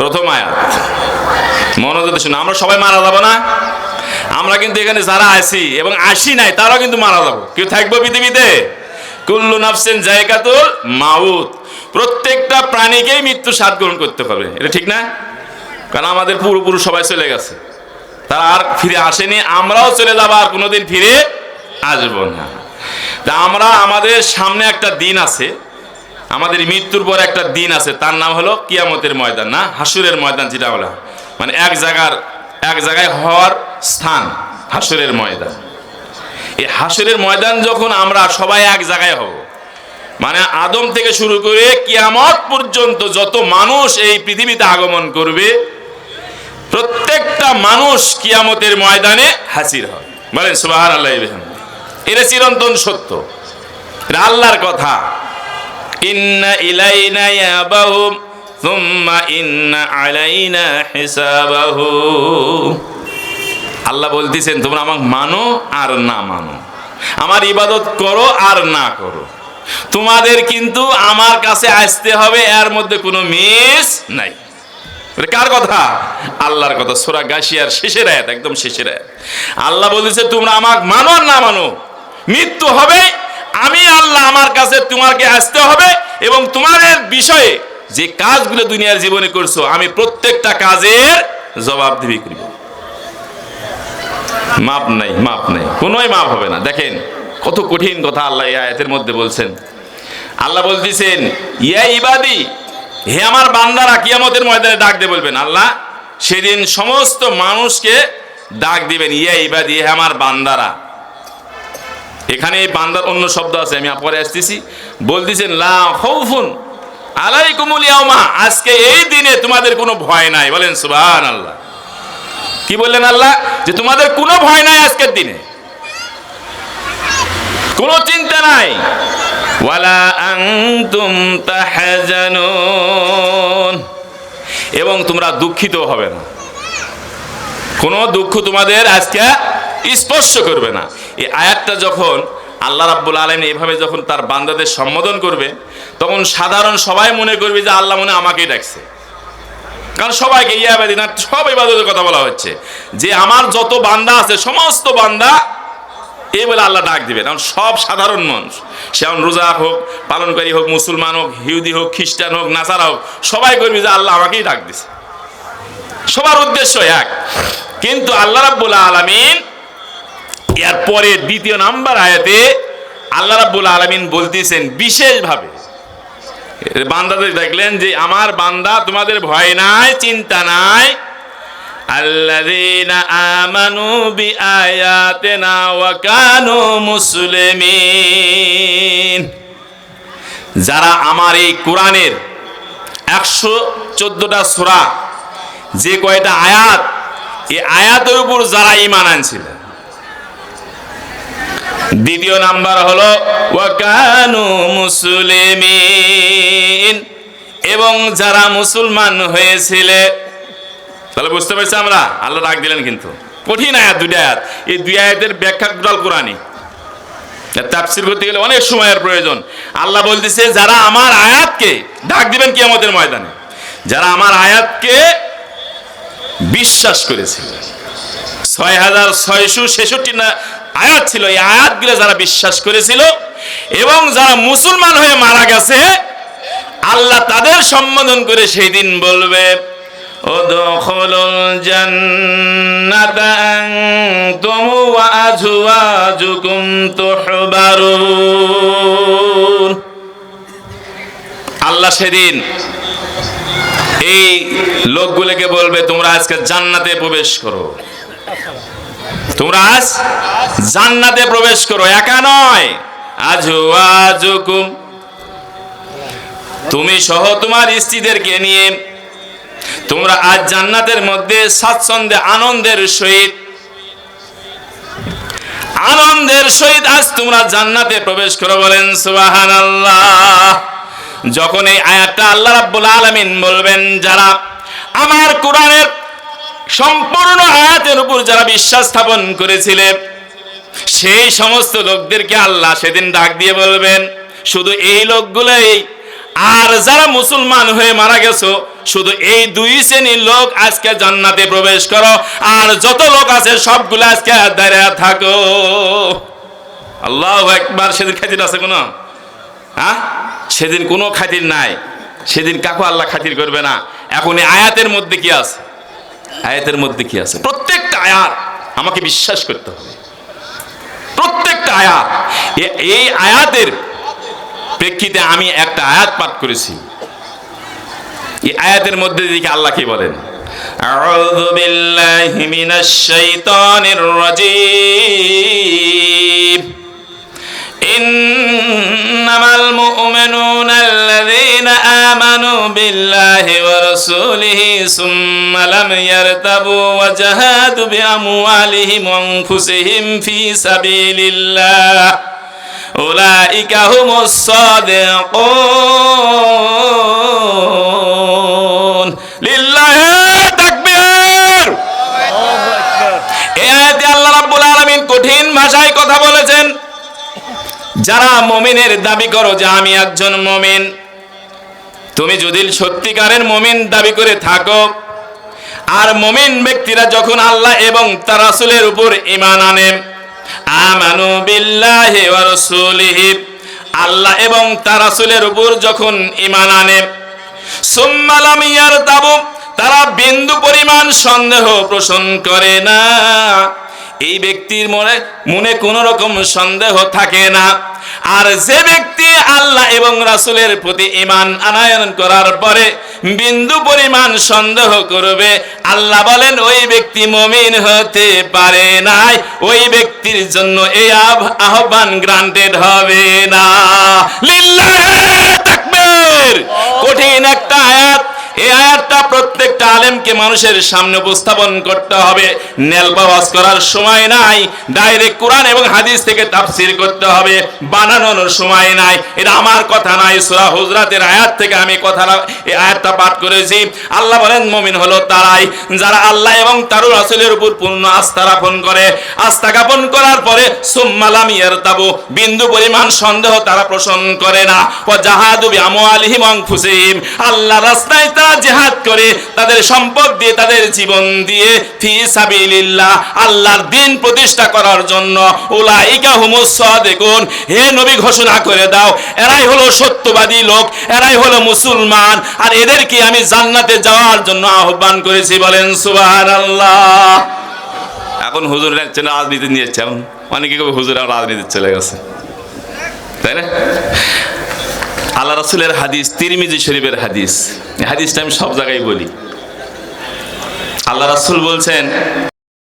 প্রথম আয়াত। মনোযোগ শুনে আমরা সবাই মারা যাব না? আমরা কিন্তু এখানে যারা আছি এবং আসি নাই, তারাও কিন্তু মারা যাব। কেউ থাকব পৃথিবীতে? কুল্লু নাফসেন জায়গাতুল মাউত। প্রত্যেকটা প্রাণীকেই মৃত্যু স্বাদ গ্রহণ করতে হবে এটা ঠিক না? কারণ আমাদের পূর্বপুরুষ সবাই চলে গেছে। তারা আর ফিরে আসেনি, আমরাও চলে যাব আর কোনোদিন ফিরে আসব না। তা আমরা, আমাদের সামনে একটা দিন আছে। আমাদের মৃত্যুর পর একটা দিন আছে, তার নাম হলো কিয়ামতের ময়দান, না? হাসুরের ময়দান যেটা বলা। মানে এক জায়গার, এক জায়গায় হওয়ার স্থান, হাসুরের ময়দান। এই হাসুরের ময়দান যখন আমরা সবাই এক জায়গায় হব মানে আদম থেকে শুরু করে কিয়ামত পর্যন্ত যত মানুষ এই পৃথিবীতে আগমন করবে, প্রত্যেকটা মানুষ কিয়ামতের ময়দানে হাসির হয় বলেন সুবাহ আল্লাহ এটা চিরন্তন সত্য। এটা আল্লাহর কথা। আল্লাহ বলতেছেন, তোমরা আমাকে মানো আর না মানো। আমার ইবাদত করো আর না করো। তোমাদের কিন্তু আমার কাছে আসতে হবে, এর মধ্যে কোনো মিস নাই। কার কথা? আল্লাহর কথা। সোরা গাছিয়ার শেষের আয়াত, একদম শেষের আয়াত। আল্লাহ বলতেছে, তোমরা আমাকে মানো আর না মানো। মৃত্যু হবে আমি আল্লাহ আমার কাছে তোমাকে আসতে হবে এবং তোমাদের বিষয়ে যে কাজগুলো দুনিয়ার জীবনে করছ, আমি প্রত্যেকটা কাজের জবাব দিবি করব। মাপ নাই মাপ নাই, কোনোই মাপ হবে না। দেখেন, কত কঠিন কথা আল্লাহ এই আয়াতের মধ্যে বলছেন। আল্লাহ বলতেছেন, ইয়া ইবাদি, হে আমার বান্দারা কিয়ামতের ময়দানে ডাক দিয়ে বলবেন, আল্লাহ, সেদিন সমস্ত মানুষকে ডাক দিবেন, ইয়া ইবাদি, হে আমার বান্দারা। এখানে এই বান্দার অন্য শব্দ আছে, আমি পরে আসতেছি। বলতেছেন, লা খৌফুন আলাইকুমুল ইয়াউমা। আজকে এই দিনে তোমাদের কোনো ভয় নাই। বলেন, সুবহানাল্লাহ। কি বললেন আল্লাহ? যে তোমাদের কোনো ভয় নাই আজকের দিনে। কোনো চিন্তা নাই। ওয়ালা আনতুম তাহজানুন। এবং তোমরা দুঃখিত হবে না। কোনো দুঃখ তোমাদের আজকে স্পর্শ করবে না। এই আয়াতটা যখন আল্লাহ রাব্বুল আলম এভাবে যখন তার বান্দাদের সম্বোধন করবে, তখন সাধারণ সবাই মনে করবে যে আল্লাহ মনে আমাকেই ডাকছে। কারণ সবাইকে ইয়াবাদি না সব ইবাদতের কথা বলা হচ্ছে। যে আমার যত বান্দা আছে, সমস্ত বান্দা, এই বলে আল্লাহ ডাক দিবে। কারণ সব সাধারণ মানুষ। সে এখন রোজা হোক, পালনকারী হোক, মুসলমান হোক, হিউদি হোক, খ্রিস্টান হোক, নাসারা হোক, সবাই করবে যে আল্লাহ আমাকেই ডাক দিছে। সবার উদ্দেশ্য এক। কিন্তু আল্লাহ রাব্বুল আলামিন এর পরে দ্বিতীয় নাম্বার আয়াতে আল্লাহ রাব্বুল আলামিন বলতেছেন বিশেষভাবে। বান্দাদের দেখলেন যে আমার বান্দা তোমাদের ভয় নাই, চিন্তা নাই। আল্লাযীনা আমানু বিআয়াতিনা ওয়া কানু মুসলিমিন। যারা আমার এই কোরআনের একশো চোদ্দটা সূরা, যে কয়টা আয়াত, এই আয়াতের উপর যারা ঈমান আনছিল দ্বিতীয় নাম্বার হলো, ওয়াকানু মুসলিমিন। এবং যারা মুসলমান হয়েছিলে, তাহলে বুঝতে পারছি আমরা, আল্লাহ ডাক দিলেন কিন্তু। কঠিন আয়াত দুই আয়াত। এই দুই আয়াতের ব্যাখ্যা টোটাল কোরআনই। তাফসির করতে গেলে অনেক সময়ের প্রয়োজন। আল্লাহ বলতেছে, যারা আমার আয়াতকে, ডাক দিবেন কি আমাদের ময়দানে, যারা আমার আয়াতকে বিশ্বাস করেছিল ছয় হাজার ছয়শো ছেষট্টি না আয়াত ছিল, এই আয়াতগুলো যারা বিশ্বাস করেছিল এবং যারা মুসলমান হয়ে মারা গেছে, আল্লাহ তাদের সম্বোধন করে সেই দিন বলবে আল্লাহ সেদিন এই লোকগুলোকে বলবে, তোমরা আজকে জান্নাতে প্রবেশ করো। তোমরা আজ জান্নাতে প্রবেশ করো, একা নয়। আজওয়াজুকুম তুমি সহ তোমার স্ত্রীদেরকে নিয়ে তোমরা আজ জান্নাতের মধ্যে স্বাচ্ছন্দ্যে আনন্দের সহিত আনন্দের সহিত আজ তোমরা জান্নাতে প্রবেশ করো বলেন সুবাহান আল্লাহ যখন এই আয়াতটা আল্লাহ রাব্বুল আলামিন বলবেন, যারা আমার কোরআনের সম্পূর্ণ আয়াতের উপর যারা বিশ্বাস স্থাপন করেছিলে, সেই সমস্ত লোকদেরকে আল্লাহ সেদিন ডাক দিয়ে বলবেন, শুধু এই লোকগুলোই, আর যারা মুসলমান হয়ে মারা গেছো, শুধু এই দুই শ্রেণির লোক আজকে জান্নাতে প্রবেশ করো, আর যত লোক আছে সবগুলো আজকে দাঁড়িয়ে থাকো। আল্লাহ একবার সেদিন খাতির আছে কোনো? হ্যাঁ? সেদিন কোনো খাতির নাই। সেদিন কাকু আল্লাহ খাতির করবে না। এখন এই আয়াতের মধ্যে কি আছে? আয়াতের মধ্যে কি আছে প্রত্যেকটা আয়াত আমাকে বিশ্বাস করতে হবে প্রত্যেকটা আয়াত এ- এই আয়াতের প্রেক্ষিতে আমি একটা আয়াত পাঠ করেছি এই আয়াতের মধ্যে দিকে আল্লাহ কি বলেন أعوذ بالله من الشيطان الرجيم إنما المؤمنون الذين آمنوا بالله ورسوله ثم لم يرتبوا وجهادوا بأموالهم وأنفسهم في سبيل الله أولئك هم الصادقون لله تكبير এই আয়াতে আল্লাহ রাব্বুল আলামিন কঠিন ভাষায় কথা বলেছেন যারা মমিনের দাবি করো যে আমি একজন মমিন, তুমি যদি সত্যিকারের মমিন দাবি করে থাকো, আর মমিন ব্যক্তিরা যখন আল্লাহ এবং তার রাসূলের উপর ঈমান আনে, আমানু বিল্লাহি আল্লাহ এবং তার রাসূলের উপর যখন ঈমান আনে, সুম্মা লাম তারা বিন্দু পরিমাণ সন্দেহ পোষণ করে না। এই ব্যক্তির মনে মনে কোনো রকম সন্দেহ থাকে না। আর যে ব্যক্তি আল্লাহ এবং রাসুলের প্রতি ইমান আনায়ন করার পরে বিন্দু পরিমাণ সন্দেহ করবে, আল্লাহ বলেন, ওই ব্যক্তি মমিন হতে পারে নাই, ওই ব্যক্তির জন্য এই আহ্বান গ্রান্টেড হবে না। কঠিন একটা আয়াত এই আয়াতটা প্রত্যেকটা আলেমকে মানুষের সামনে উপস্থাপন করতে হবে। করার সময় নাই, ডাইরেক্ট কোরআন এবং হাদিস থেকে তাফসির করতে হবে। বানানোর সময় নাই, এটা আমার কথা নাই হুজরাতের আয়াত থেকে আমি কথা এই আয়াতটা পাঠ করেছি। আল্লাহ বলেন হলো তারাই, যারা আল্লাহ এবং তার রাসূলের উপর পূর্ণ আস্থা রাখুন করে। আস্থা জ্ঞাপন করার পরে বিন্দু পরিমাণ সন্দেহ তারা পোষণ করে না। ও জাহাদু আল্লাহ রাস্তায় তারা জিহাদ করে, তাদের সম্পদ দিয়ে, তাদের জীবন দিয়ে, ফি সাবিলিল্লাহ, আল্লাহর দিন প্রতিষ্ঠা করার জন্য উলাইকা হুমুস সাদিকুন। হে নবী, ঘোষণা করে দাও, এরাই হলো সত্যবাদী লোক, এরাই হলো মুসলমান, আর এদেরকে আমি জান্নাতে যাওয়ার জন্য আহ্বান করেছি, বলেন সুবহানাল্লাহ। এখন হুজুর যাচ্ছে না রাজনীতি নিয়ে যাচ্ছে এখন অনেকে কবে হুজুর রাজনীতি চলে গেছে। তাই না? আল্লাহ রাসূলের হাদিস, তিরমিজি শরীফের হাদিস। হাদিসটা আমি সব জায়গায় বলি। আল্লাহ রাসুল বলছেন